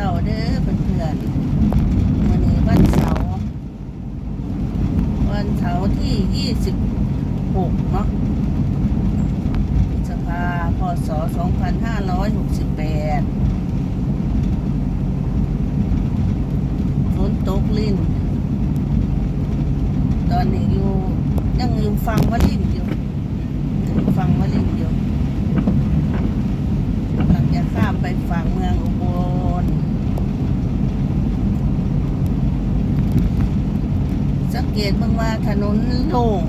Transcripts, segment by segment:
เสาร์เด้อเพื่อนๆวันนี้วันเสาร์วันเสาร์ที่ 26 เนาะพฤษภาพศ 2568ฝนตกลิ้นตอนนี้อยู่ยังอยู่ฟังว่าลิ่นอยู่ยังฟังวลินอยู่กำลังจะข้ามไปฝั่งเมืองอุบลสัง เกตเมื่อว่าถนนโล่ง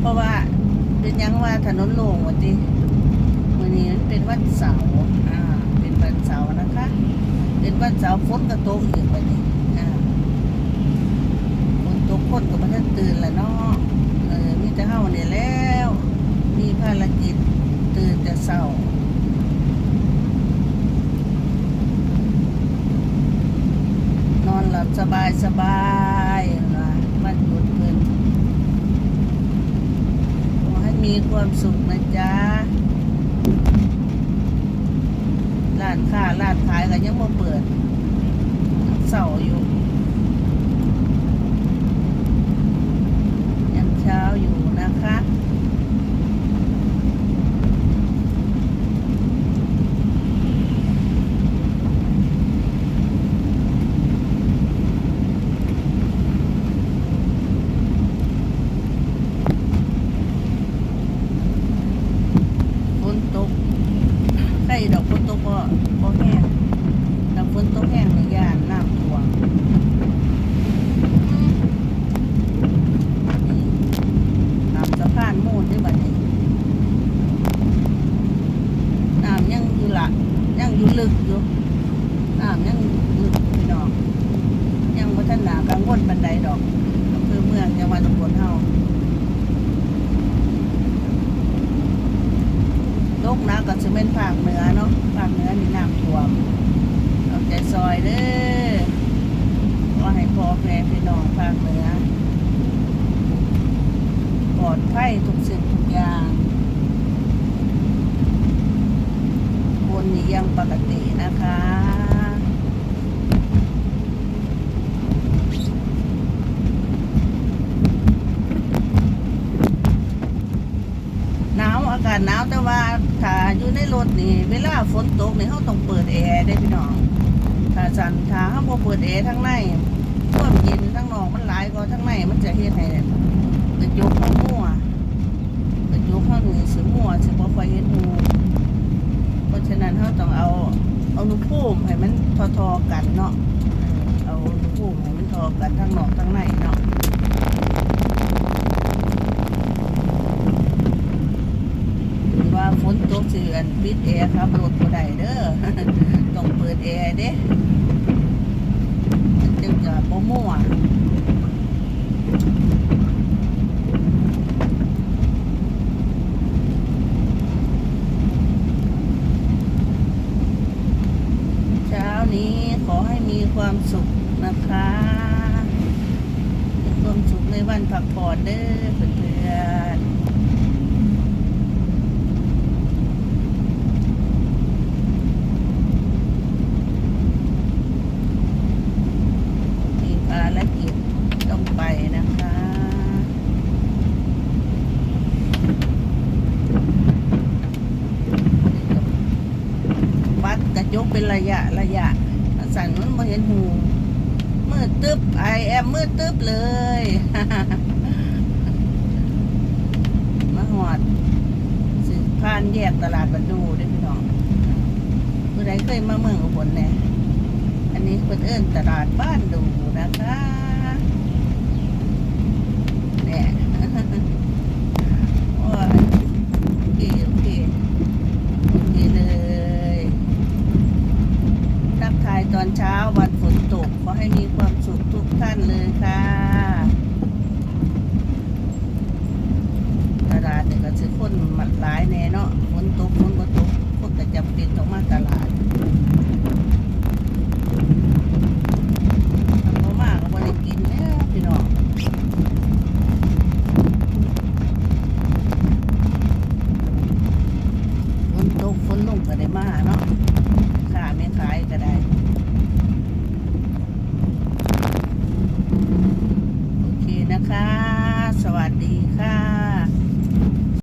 เพราะว่าเป็นยังว่าถนนโล่งวันที่วันนี้มันเป็นวันเสาร์อ่าเป็นวันเสาร์นะคะ เป็นวันเสาร์ฝนกระตกอีกวันนี้อ่าคนตกคนกับมันตื่นละเนาะเออมีแต่เฮาเนี่ยแล้วมีภารกิจตื่นแต่เช้านอนหลับสบายสบายนะวันหยุดเพิ่นขอให้มี ความสุขนะจ๊ะร้านค้าร้านขายก็ยังมาเปิดเสาร์อยู่ ยังเช้าอยู่นะคะ ฝนตกใกล้ดอกฝนตกก็ก็แห้งแต่ฝนตกแห้งในย่านน้ำท่วมนี่ตามสะพานมูลได้บัดนี้น้ำยังอยู่หลักยังอยู่ ลึกอยู่น้ำยังลึกพี่น้องยังวัฒนหนากังวลบันไดดอกอำเภอเมืองจังหวัดอุบลเฮาตกนะก็จะเป็นภาคเหนือเนาะภาคเหนือนี่น้ำท่วมเอาใจซอยเด้อก็ให้พอแม่พี่น้องภาคเหนือปลอดภัยทุกสิ่งทุกอย่างบนนี้ยังปกตินะคะ หนาวอา กาศหนาวแต่ว่าถ้าอยู่ในรถนี่ เวลาฝนตกนี่เขาต้องเปิดแอร์ได้พี่น้องถ้าสันถ้าเขาบ่เปิดแอร์ทั้งในความเย็นทั้งนอกมันหลายกว่าทั้งในมันจะเฮ็ดให้กระจกเขามั่วกระจกเขาหนี่สิมั่วสิบ่ค่อยเห็นหูเพราะฉะนั้นเขาต้องเอาเอาอุณหภูมิให้มันทอๆกันเนาะเออเอาอุณหภูมิให้มันทอกันทั้งนอกทั้งในเนาะ ว่าฝนตกสิอัน ปิดแอร์ครับรถบ่ได้เด้อต้องเปิดแอร์เด้จึงจะบ่มั่วเช้านี้ขอให้มีความสุขนะคะมีความสุขในวันพักผ่อนเด้อเพื่อนๆ มีภารกิจต้องไปนะคะ วัดกระจก เป็นระยะระยะสั่นมันมาเห็นหูมืดตึ๊บไอแอมมืดตึ๊บเลยมาหอดสิผ่านแยกตลาดบันดูได้อพี่น้องเมื่อไรเคยมาเมืองอุบลเน่อันนี้เพิ่นเอิ้นตลาดบ้านดูนะคะเนี่ย โอ้ยโอเคโอเคโอเคเลย ทักทายตอนเช้าวันฝนตก ขอให้มีความสุขทุกท่านเลยค่ะตลาดเนี่ยก็ซื้อคนมัดหลายแน่เนาะฝนตกฝนก็ตกคนก็จำเป็นต้องมาตลาด